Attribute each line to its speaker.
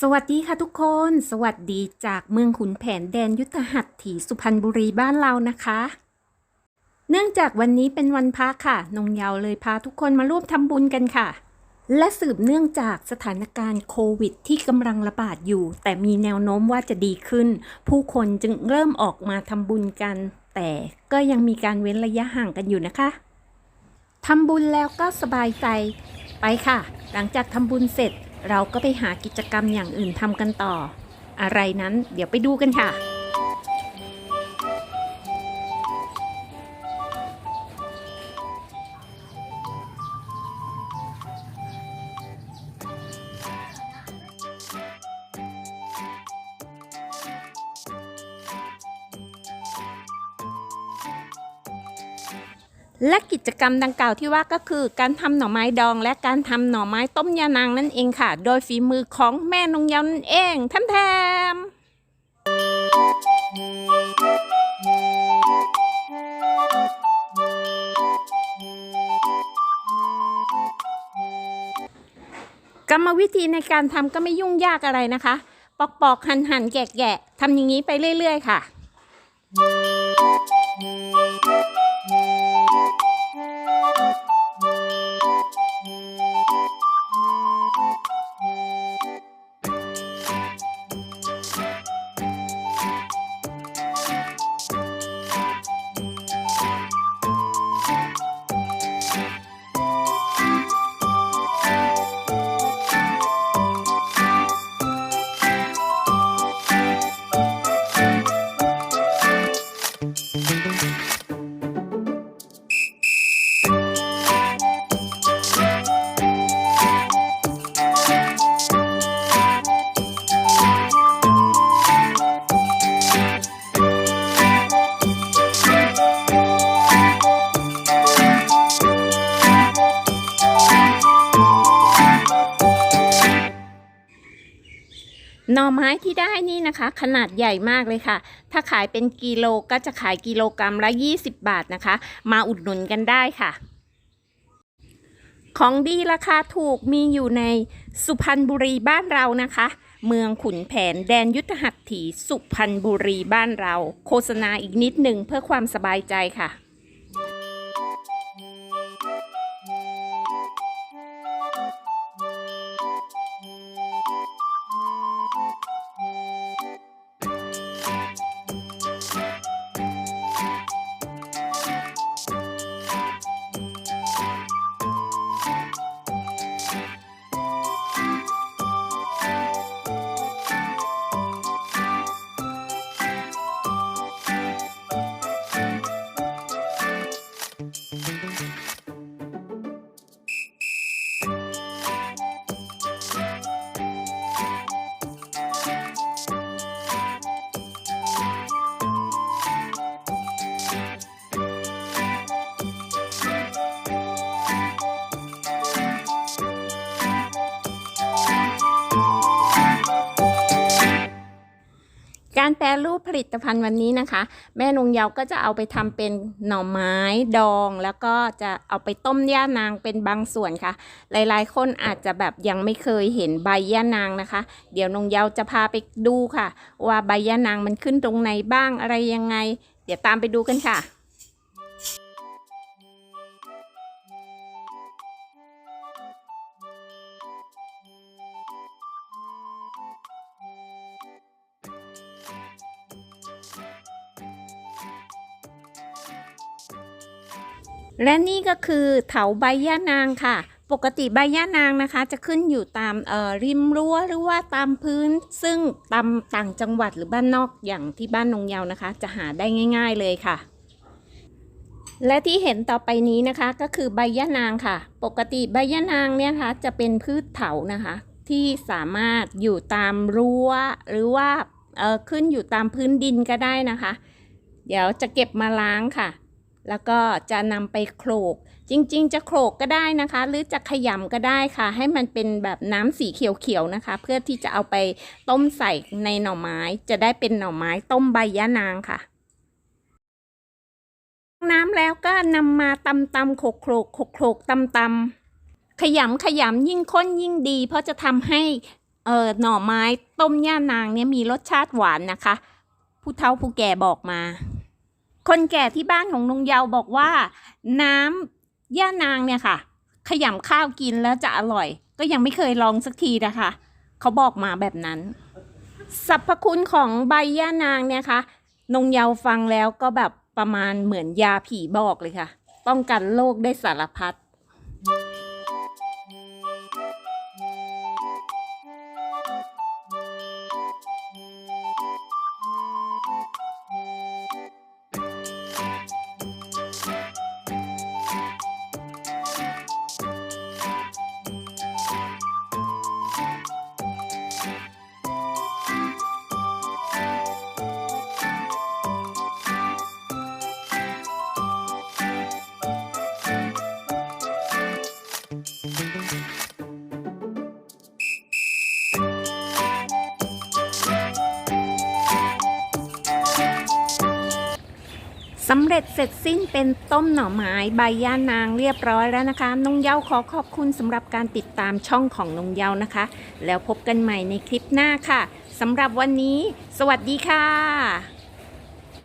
Speaker 1: สวัสดีค่ะทุกคน สวัสดีจากเมืองขุนแผนแดนยุทธหัตถีสุพรรณบุรีบ้านเรานะคะ เนื่องจากวันนี้เป็นวันพระค่ะ นงเยาวเลยพาทุกคนมาร่วมทำบุญกันค่ะ และสืบเนื่องจากสถานการณ์โควิดที่กำลังระบาดอยู่ แต่มีแนวโน้มว่าจะดีขึ้น ผู้คนจึงเริ่มออกมาทำบุญกัน แต่ก็ยังมีการเว้นระยะห่างกันอยู่นะคะทำบุญแล้วก็สบายใจไปค่ะ หลังจากทำบุญเสร็จ เราก็ไปหากิจกรรมอย่างอื่นทำกันต่อ อะไรนั้นเดี๋ยวไปดูกันค่ะ และกิจกรรมดังกล่าวที่ว่าก็คือการทำหน่อไม้ดองและการทำหน่อไม้ต้มยานางนั่นเองค่ะ โดยฝีมือของแม่นงเยาวนั่นเองท่านแทมกรรมวิธีในการทำก็ไม่ยุ่งยากอะไรนะคะ ปอกๆหั่นๆแกะๆทำอย่างนี้ไปเรื่อย ๆ ค่ะ หน่อไม้ที่ได้นี่นะคะ ขนาดใหญ่มากเลยค่ะ ถ้าขายเป็นกิโลก็จะขายกิโลกรรัมละ 20 บาทนะคะ มาอุดหนุนกันได้ค่ะ ของดีราคาถูกมีอยู่ในสุพรรณบุรีบ้านเรานะคะ เมืองขุนแผนแดนยุทธหัตถีสุพรรณบุรีบ้านเรา โฆษณาอีกนิดหนึ่งเพื่อความสบายใจค่ะ รแปรรูปผลิตภัณฑ์วันนี้นะคะ แม่นงเยาก็จะเอาไปทำเป็นหน่อไม้ดอง แล้วก็จะเอาไปต้มย่านางเป็นบางส่วนค่ะ หลายๆ คนอาจจะแบบยังไม่เคยเห็นใบย่านางนะคะ เดี๋ยวนงเยาจะพาไปดูค่ะ ว่าใบย่านางมันขึ้นตรงไหนบ้างอะไรยังไง เดี๋ยวตามไปดูกันค่ะ และนี่ก็คือเถาใบย่านางค่ะ ปกติใบย่านางนะคะ จะขึ้นอยู่ตามเอ่อริมรั้วหรือว่าตามพื้น ซึ่งตามต่างจังหวัดหรือบ้านนอกอย่างที่บ้านนงเยาวนะคะ จะหาได้ง่าย ๆเลยค่ะ และที่เห็นต่อไปนี้นะคะก็คือใบย่านางค่ะ ปกติใบย่านางเนี่ยนะคะจะเป็นพืชเถานะคะ ที่สามารถอยู่ตามรั้วหรือว่าเอ่อขึ้นอยู่ตามพื้นดินก็ได้นะคะ เดี๋ยวจะเก็บมาล้างค่ะ แล้วก็จะนำไปโขลก จริง ๆ จะโขลกก็ได้นะคะ หรือจะขยำก็ได้ค่ะ ให้มันเป็นแบบน้ำสีเขียวๆนะคะ เพื่อที่จะเอาไปต้มใส่ในหน่อไม้ จะได้เป็นหน่อไม้ต้มใบยะนางค่ะ น้ำแล้วก็นำมาตำตำโขกโขลกโขกโขลกตำตำขยำขยำยิ่งข้นยิ่งดี เพราะจะทำให้เออหน่อไม้ต้มย่านางเนี่ยมีรสชาติหวานนะคะ ผู้เฒ่าผู้แก่บอกมา คนแก่ที่บ้านของนงเยาวบอกว่า น้ำย่านางเนี่ยค่ะ ขยำข้าวกินแล้วจะอร่อย ก็ยังไม่เคยลองสักทีนะคะ เขาบอกมาแบบนั้นสรรพคุณของใบย่านางเนี่ยค่ะนงเยาวฟังแล้วก็แบบประมาณเหมือนยาผีบอกเลยค่ะ ป้องกันโรคได้สารพัด สำเร็จเสร็จสิ้นเป็นต้มหน่อไม้ใบย่านางเรียบร้อยแล้วนะคะนงเยาขอขอบคุณสำหรับการติดตามช่องของนงเยานะคะ แล้วพบกันใหม่ในคลิปหน้าค่ะสำหรับวันนี้ สวัสดีค่ะ